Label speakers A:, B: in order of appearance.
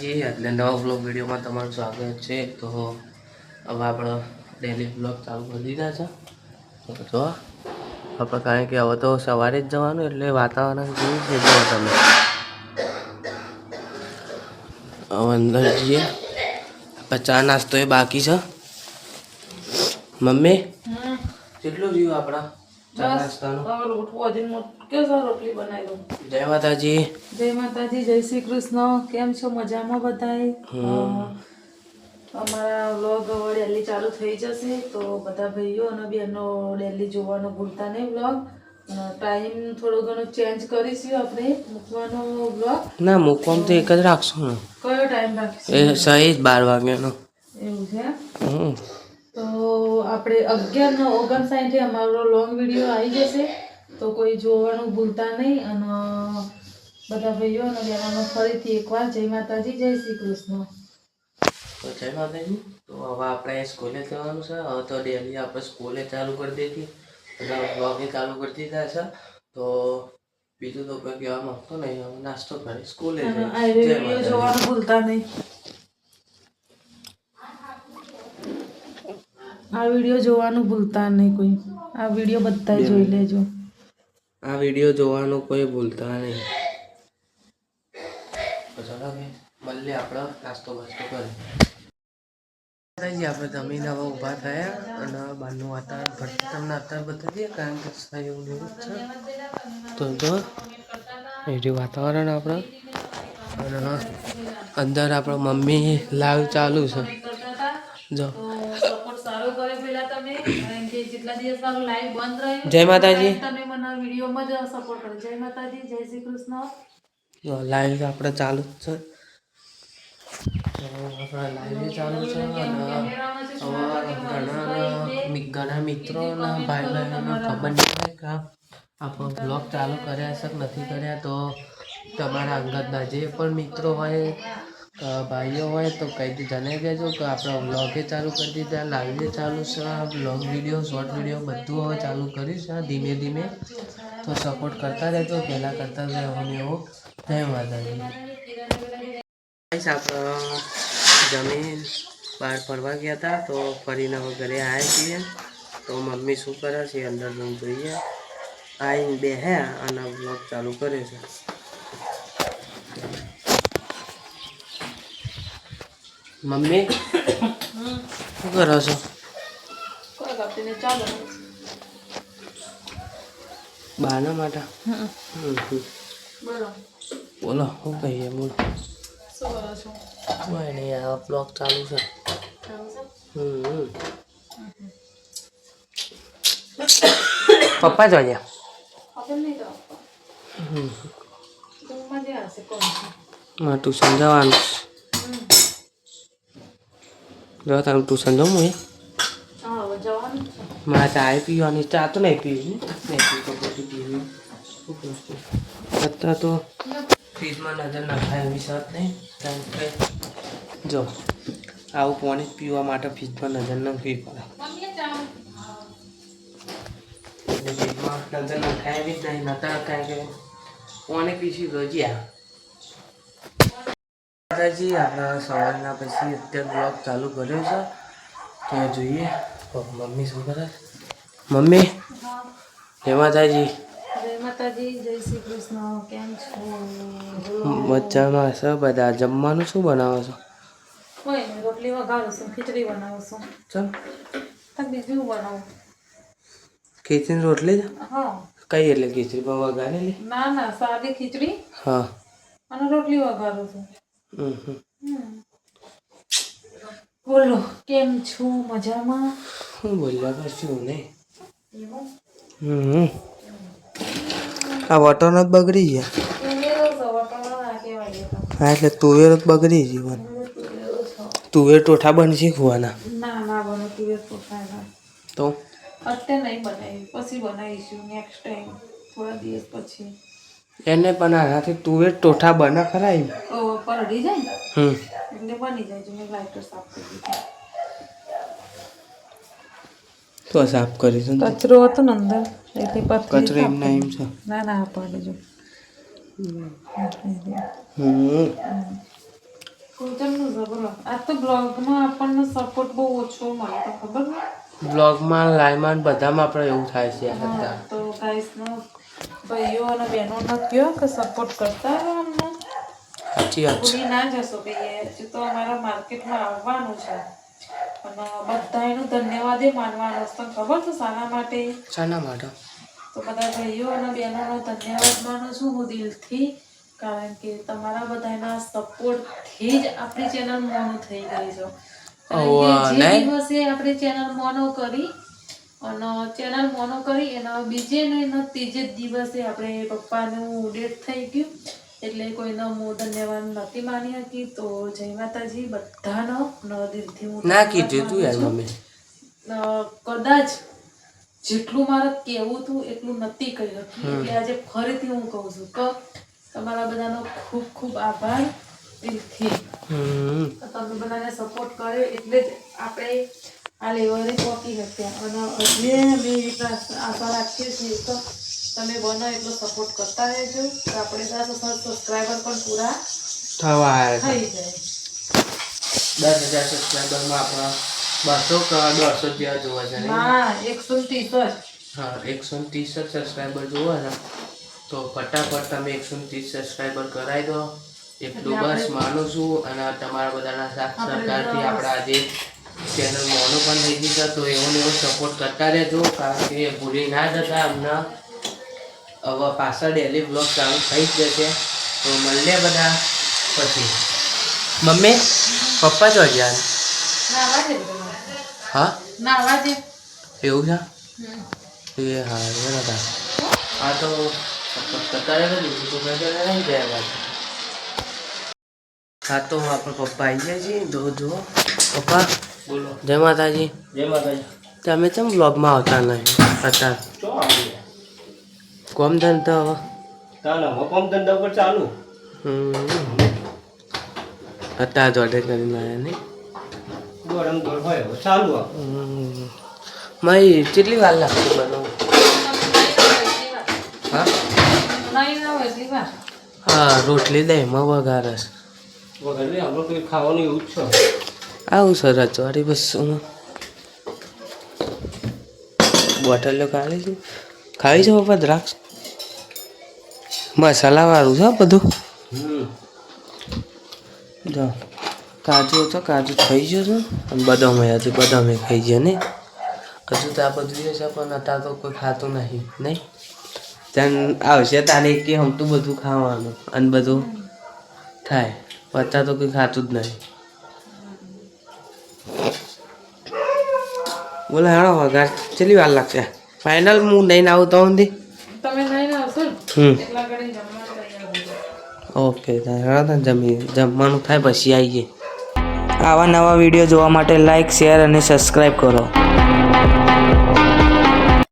A: જી એટલે નવા બ્લોગ વિડીયોમાં તમારું સ્વાગત છે. તો હવે આપણે ડેલી બ્લોગ ચાલુ કરી દીધા છે. તો આપણે કારણ કે હવે તો સવારે જ જવાનું, એટલે વાતાવરણ કેવું છે જો તમે. હવે અંદર જઈએ. આપણે નાસ્તો એ બાકી છે. મમ્મી, કેટલું રહ્યું આપણા? જય માતાજી.
B: જય માતાજી જય શ્રી કૃષ્ણ. કેમ છો? મજામાં બધાય? અ, અમારા વ્લોગ ડેલી ચાલુ થઈ જશે તો બધા ભાઈઓ અને બહેનો ડેલી જોવાનું ભૂલતા નહીં વ્લોગ. ટાઈમ થોડો ઘણો ચેન્જ કરીશું આપણે મૂકવાનો વ્લોગ.
A: ના મૂકવાનું તો એક જ રાખશું
B: કયો ટાઈમ રાખીશું?
A: સહી બાર વાગ્યાનો.
B: એવું છે?
A: હમ.
B: આપણે અગિયાર નો ઓગણસાઠે અમારો લોંગ વીડિયો આવી જશે. તો કોઈ જોવાનું ભૂલતા નહીં અને બધા ભાઈઓ અને બહેનોનો ફરીથી એકવાર જય માતાજી જય શ્રી કૃષ્ણ.
A: તો જય માતાજી. તો હવે આપણે સ્કૂલે જવાનું છે. હવે તો ડેલી આપણે સ્કૂલે ચાલુ કરી દીધી અને બ્લોગે ચાલુ કરી દીધા છે. તો બીજું તો કોઈ કહેવા માંગતો નહીં. નાસ્તો કરી સ્કૂલે.
B: જોવાનું ભૂલતા નહીં. આ વીડિયો જોવાનું ભૂલતા નહીં કોઈ. આ વીડિયો બધા જોઈ લેજો.
A: આ વીડિયો જોવાનું કોઈ ભૂલતા નહીં. ચલો હવે મળીએ આપણે નાસ્તો બાસ્તો કરી. આપણે જમીન હવે ઊભા થયા અને બહારનું વાતાવરણ તમને અત્યારે બતાવીએ કારણ કે છે. તો જો વાતાવરણ આપણે. અને અંદર આપણા મમ્મી લાઈવ ચાલુ છે. જો
B: સપોર્ટ સારો કર્યો પેલા તમે કારણ કે જેટલા દિવસ મારો લાઈવ બંધ રહ્યું
A: જય માતાજી.
B: તમે મને વિડીયોમાં જ સપોર્ટ કરો. જય માતાજી જય શ્રી કૃષ્ણ.
A: જો લાઈવ આપણે ચાલુ જ છે. આપણા લાઈવ ચાલુ છે ઘણા મિ- ઘણા મિત્રોના ભાઈ બહેનોને ખબર નહીં કે આપણો બ્લોગ ચાલુ કર્યા છે નથી કર્યા. તો તમારા અંગતના જે પણ મિત્રો હોય ભાઈઓ હોય તો કંઈક જણાવી દેજો કે આપણા બ્લોગે ચાલુ કરી દીધા લાઈવે ચાલુ છે બ્લોગ વીડિયો શોર્ટ વીડિયો બધું હવે ચાલુ કર્યું છે ધીમે ધીમે. તો સપોર્ટ કરતા રહેજો, પહેલાં કરતા રહેવાનું એવું. જય માતાજી. આપણે જમીન બહાર ફરવા ગયા હતા, તો ફરીને હવે ઘરે આવ્યા છીએ. તો મમ્મી શું કરે છે અંદર રૂમ જોઈએ. આવીને બે હે અને બ્લોગ ચાલુ કરે છે. મમ્મી? શું કરો છો? બાના માટે.
B: બોલો.
A: શું કહીએ બોલો. કોઈ નહીં આ બ્લોગ ચાલુ છે. પપ્પા જ વાગ્યા
B: હા તું ઊંઘમાં જે
A: તમે ટ્યુશન જવું એ મારે ચા પીવાની ચા તો નહીં પીવી. નહીં પી તો પછી પીવી? અત્યારે તો ફ્રીજમાં નજર નખાય એવી શરત નહીં. કારણ કે જો આવું પાણી પીવા માટે ફ્રીજમાં નજર નાખવી પડે. ફ્રીજમાં નજર નખાય એવી જ નહીં નતા કારણ કે પાણી પીસી તો દાદાજી આપણા સવારના પછી અત્યારે બ્લોગ ચાલુ કર્યો છે. તો જોઈએ. મમ્મી શું કરે? મમ્મી જય માતાજી
B: જય માતાજી જય શ્રી કૃષ્ણ. કેમ છો?
A: મજામાં છે બધા. જમવાનું શું બનાવો છો?
B: રોટલી વઘારું છું ખીચડી બનાવું છું.
A: ચલ.
B: બીજું બનાવું?
A: ખીચડી રોટલી
B: હા.
A: કઈ એટલે ખીચડી? પણ વઘારેલી?
B: ના ના સાદી ખીચડી
A: હા.
B: અને રોટલી વઘારું છું. બોલો કેમ છો? મજામાં?
A: હું બોલ્યા કરશું નહીં
B: ને.
A: હમ. આ વટર જ બગડી ગયા?
B: છો.
A: હા એટલે તુવેર જ બગડી
B: તુવેરો
A: તુવેર ટોઠા બની શીખવાના.
B: ના ના બનો તુવેર ટોઠા
A: તો?
B: અત્યારે નહીં બનાવી પછી બનાવીશું નેક્સ્ટ ટાઈમ થોડા દિવસ પછી.
A: એને પણ આનાથી તુવેર ટોઠા બના ખરા એમ.
B: તો પરડી જાય ને એટલે બની જાય છે. મેં લાઇટર સાફ કરી દીધી.
A: તો સાફ કરીશું.
B: કચરો હતો ને અંદર એટલે પથરી
A: કચરો એમ ના એમ છે?
B: ના ના પડે જો
A: હમ.
B: કોચરનું જબરો આ તો બ્લોગમાં આપણને સપોર્ટ બહુ ઓછો મળે તો ખબર ને
A: બ્લોગમાં લાઈમાં બધામાં આપણે એવું થાય છે આ બધા.
B: તો ગાઈસનો ભાઈઓ અને બહેનોને કયો કે સપોર્ટ કરતા
A: સાચી વાત છે.
B: ના જશો કે એ હજુ તો અમારા માર્કેટમાં આવવાનું છે. અને બધા એનું ધન્યવાદ એ માનવાનો છે. ખબર છે શાના માટે?
A: શાના માટે?
B: તો બધા ભાઈઓ અને બહેનોનો ધન્યવાદ માનું છું હું દિલથી કારણ કે તમારા બધાના સપોર્ટથી જ આપણી ચેનલ મોનો થઈ ગઈ છે. જે દિવસે આપણે ચેનલ મોનો કરી અને ચેનલ મોનો કરી એના બીજે ને ત્રીજે દિવસે આપણે પપ્પાનું ડેટ થઈ ગયું. એટલે કોઈનો હું ધન્યવાદ નથી માની હતી તો જય માતાજી બધાનો દિલથી હું
A: ના કીધું તું યાર મમ્મી.
B: કદાચ જેટલું મારે કહેવું હતું એટલું નથી કહી શકી એટલે આજે ફરીથી હું કહું છું કે તમારા બધાનો ખૂબ ખૂબ આભાર દિલથી. તમે બધાને સપોર્ટ કર્યો એટલે જ આપણે આ લેવલે પહોંચી શક્યા અને હજી અમે આશા રાખીએ છીએ કે તમે બનો એટલો સપોર્ટ કરતા રહેજો. તો આપણે દસ સબસ્ક્રાઈબર પણ પૂરા
A: થવા
B: થઈ જાય.
A: દસ હજાર સબસ્ક્રાઈબરમાં આપણા બસો દોઢસો જેવા જોવા છે નહીં?
B: એકસો ત્રીસ
A: હા એકસો ત્રીસ જ સબસ્ક્રાઈબર જોવા છે. તો ફટાફટ તમે એકસો ને ત્રીસ સબસ્ક્રાઈબર કરાવી દો. એટલું બસ માનું છું અને તમારા બધાના સાથ
B: સરકારથી
A: આપણે આજે ચેનલ મોનો પણ થઈ ગઈ છે તો એવો ને એવો સપોર્ટ કરતા રહેજો કારણ કે ભૂલી ના જતા હમણાં હવે પાછળ ડેલી બ્લોગ ચાલુ થઈ જ જશે. તો મળીએ બધા પછી. મમ્મી પપ્પા જો ગયા. હા? એવું છે? એ હા બરાબર હા તો બીજું તો નહીં ગયા હા તો આપણે પપ્પા આવી જાય છે. જો જો. પપ્પા
C: બોલો.
A: જય માતાજી.
C: જય માતાજી.
A: તમે કેમ બ્લોગમાં આવતા નહીં? અત્યારે.
C: આવી
A: કોમ ધંધો?
C: તાના કોમ ધંધા પર ચાલુ.
A: હમ. અત્યારે જ ઓર્ડર કરીને આવ્યા નહીં
C: દોડ દોડ હોય ચાલુ.
A: મય કેટલી વાર લાગશે બનાવું હા? હા રોટલી દે એમાં વઘારસ
C: ખાવાનું એવું જ છે.
A: આવું સર ચોરી બસ બોટલો ખાલી છે. ખાવી છે પપ્પા દ્રાક્ષ? મસાલાવાળું છે બધું.
C: હમ.
A: જો કાજુ તો કાજુ થઈ ગયો છે. અને બદામે હજુ બદામ એ ખાઈ ગયા ને હજુ તો આ બધું છે પણ અત્યારે તો કોઈ ખાતું નહીં નહીં? ત્યાં આવશે તારે કે હમતું બધું ખાવાનું. અને બધું થાય. અત્યારે તો કોઈ ખાતું જ નહીં. બોલે હેડો વગાડ કેટલી વાર લાગશે? ફાઇનલ હું લઈને આવું તો હું
B: તમે નહીં આવશો
A: હમ
B: એટલા ઘડી જમવાનું તૈયાર થઈ જાય
A: ઓકે જમી, જમવાનું થાય પછી આવીએ. આવા નવા વીડિયો જોવા માટે લાઈક શેર અને સબસ્ક્રાઈબ કરો.